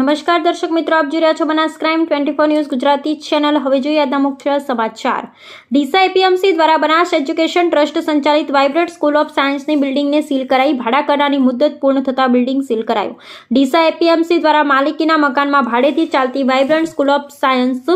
નમસ્કાર દર્શક મિત્રો, આપ જોઈ રહ્યા છો Banas crime twenty four news Gujarati channel. હવે જોઈએ આજના મુખ્ય સમાચાર. ડીસા એપીએમસી દ્વારા બનાસ એજ્યુકેશન ટ્રસ્ટ સંચાલિત વાઇબ્રન્ટ સ્કૂલ ઓફ સાયન્સની બિલ્ડિંગને સીલ કરાઈ. ભાડા કરવાની મુદત પૂર્ણ થતાં બિલ્ડિંગ સીલ કરાયું. ડીસા એપીએમસી દ્વારા માલિકીના મકાનમાં ભાડેથી ચાલતી વાઇબ્રન્ટ સ્કૂલ ઓફ સાયન્સ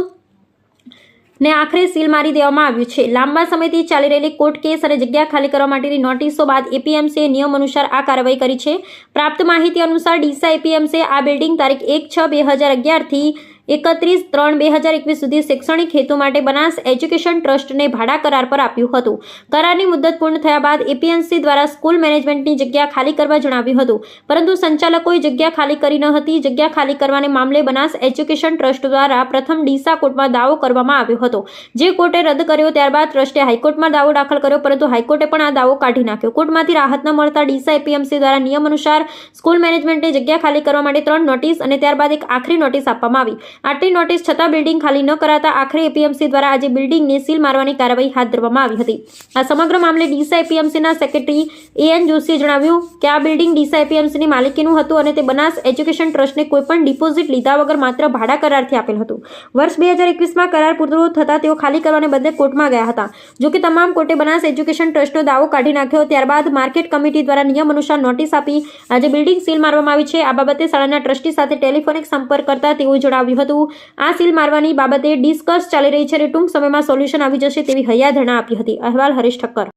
ને આખરે સીલ મારી દેવામાં આવ્યું છે. લાંબા સમયથી ચાલી રહેલી કોર્ટ કેસ અને જગ્યા ખાલી કરવા માટેની નોટિસો બાદ એપીએમસીએ નિયમ અનુસાર આ કાર્યવાહી કરી છે. પ્રાપ્ત માહિતી અનુસાર ડીસા એપીએમસીએ આ બિલ્ડિંગ તારીખ એક છ બે હજાર અગિયારથી એકત્રીસ ત્રણ બે હજાર એકવીસ સુધી શૈક્ષણિક હેતુ માટે બનાસ એજ્યુકેશન ટ્રસ્ટને ભાડા કરાર પર આપ્યું હતું. કરારની મુદત પૂર્ણ થયા બાદ એપીએમસી દ્વારા સ્કૂલ મેનેજમેન્ટની જગ્યા ખાલી કરવા જણાવ્યું હતું. પરંતુ સંચાલકોએ જગ્યા ખાલી કરી ન હતી. જગ્યા ખાલી કરવાને મામલે બનાસ એજ્યુકેશન ટ્રસ્ટ દ્વારા પ્રથમ ડીસા કોર્ટમાં દાવો કરવામાં આવ્યો હતો. જે કોર્ટે રદ કર્યો ત્યારબાદ ટ્રસ્ટે હાઈકોર્ટમાં દાવો દાખલ કર્યો, પરંતુ હાઈકોર્ટે પણ આ દાવો કાઢી નાખ્યો. કોર્ટમાંથી રાહત ન મળતા ડીસા એપીએમસી દ્વારા નિયમ અનુસાર સ્કૂલ મેનેજમેન્ટને જગ્યા ખાલી કરવા માટે ત્રણ નોટિસ અને ત્યારબાદ એક આખરી નોટિસ આપવામાં આવી. આટલી નોટિસ છતાં બિલ્ડિંગ ખાલી ન કરાતા આખરે એપીએમસી દ્વારા આજે બિલ્ડિંગને સીલ મારવાની કાર્યવાહી હાથ ધરવામાં આવી હતી. આ સમગ્ર મામલે ડીસા એપીએમસીના સેક્રેટરી એએન જોશીએ જણાવ્યું કે આ બિલ્ડિંગ ડીસા એપીએમસીની માલિકીનું હતું અને તે બનાસ એજ્યુકેશન ટ્રસ્ટને કોઈપણ ડિપોઝિટ લીધા વગર માત્ર ભાડા કરારથી આપેલ હતું. વર્ષ બે હજાર એકવીસમાં કરાર પૂરો થતાં તેઓ ખાલી કરવાને બદલે કોર્ટમાં ગયા હતા. જો કે તમામ કોર્ટે બનાસ એજ્યુકેશન ટ્રસ્ટનો દાવો કાઢી નાખ્યો, ત્યારબાદ માર્કેટ કમિટી દ્વારા નિયમ અનુસાર નોટિસ આપી આજે બિલ્ડિંગ સીલ મારવામાં આવી છે. આ બાબતે શાળાના ટ્રસ્ટી સાથે ટેલિફોનિક સંપર્ક કરતા તેઓએ જણાવ્યું હતું. આ સીલ મારવાની બાબતે ડિસ્કસ ચાલી રહી છે અને ટૂંક સમયમાં સોલ્યુશન આવી જશે તેવી હૈયાધારણા આપી હતી. અહેવાલ હરીશ ઠક્કર.